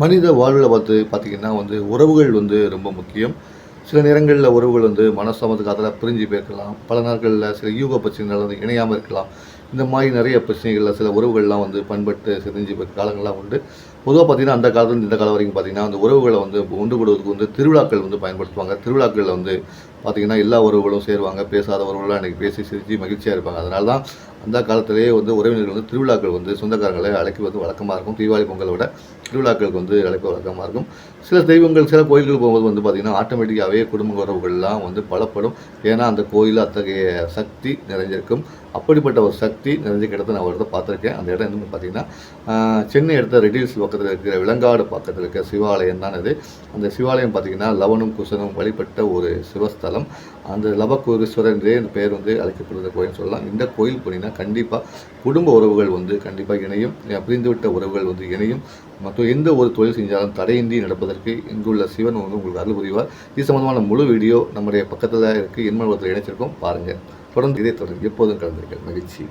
மனித வாழ்வில் பார்த்து பார்த்திங்கன்னா வந்து உறவுகள் வந்து ரொம்ப முக்கியம். சில நேரங்களில் உறவுகள் வந்து மனசமத்து காலத்தில் பிரிஞ்சு போயிருக்கலாம். பல நாட்களில் சில யூக பிரச்சனைகள் வந்து இணையாமல் இருக்கலாம். இந்த மாதிரி நிறைய பிரச்சனைகளில் சில உறவுகள்லாம் வந்து பண்பட்டு சிதைஞ்சு போய் காலங்கள்லாம் உண்டு. பொதுவாக பார்த்திங்கன்னா அந்த காலத்துலேருந்து இந்த காலம் வரைக்கும் பார்த்திங்கன்னா அந்த உறவுகளை வந்து ஒன்று கூடுவதற்கு வந்து திருவிழாக்கள் வந்து பயன்படுத்துவாங்க. திருவிழாக்களில் வந்து பார்த்திங்கன்னா எல்லா உறவுகளும் சேருவாங்க. பேசாத உறவுகளாம் அன்றைக்கி பேசி சிரித்து மகிழ்ச்சியாக இருப்பாங்க. அதனால தான் அந்த காலத்திலேயே வந்து உறவினர்கள் வந்து திருவிழாக்கள் வந்து சொந்தக்காரங்களை அழைக்குவது வழக்கமாக இருக்கும். தீபாவளி பொங்கலை விட திருவிழாக்களுக்கு வந்து அழைப்பு வழக்கமாக இருக்கும். சில தெய்வங்கள் சில கோயில்கள் போகும்போது வந்து பார்த்திங்கன்னா ஆட்டோமேட்டிக்காகவே குடும்ப உறவுகள்லாம் வந்து பலப்படும். ஏன்னா அந்த கோயிலில் அத்தகைய சக்தி நிறைஞ்சிருக்கும். அப்படிப்பட்ட ஒரு சக்தி நிறைஞ்ச இடத்த நான் ஒரு இடத்த பார்த்துருக்கேன். அந்த இடம் வந்து பார்த்தீங்கன்னா சென்னை இடத்த ரெட்டில்ஸ் பக்கத்தில் இருக்கிற விலங்காடு பக்கத்தில் இருக்கிற சிவாலயம் தான் இது அந்த சிவாலயம் பார்த்திங்கன்னா லவனும் குசனும் வழிபட்ட ஒரு சிவஸ்தலம். அந்த லவகுரீஸ்வரர் என்றே இந்த பெயர் வந்து அழைக்கப்படுகிற கோயில்னு சொல்லலாம். இந்த கோயில் போனீங்கன்னா கண்டிப்பாக குடும்ப உறவுகள் வந்து கண்டிப்பாக இணையும். பிரிந்துவிட்ட உறவுகள் வந்து இணையும். மற்றும் எந்த ஒரு தொழில் செஞ்சாலும் தடையின்றி நடப்பதற்கு இங்குள்ள சிவன் வந்து உங்களுக்கு அருள் புரிவார். இது சம்பந்தமான முழு வீடியோ நம்முடைய பக்கத்தில் இருக்குது எண்மணத்தில் இணைச்சிருக்கோம். பாருங்கள் தொடர்ந்து இதே தொடர்ந்து எப்போதும் கலந்திருக்க மகிழ்ச்சி.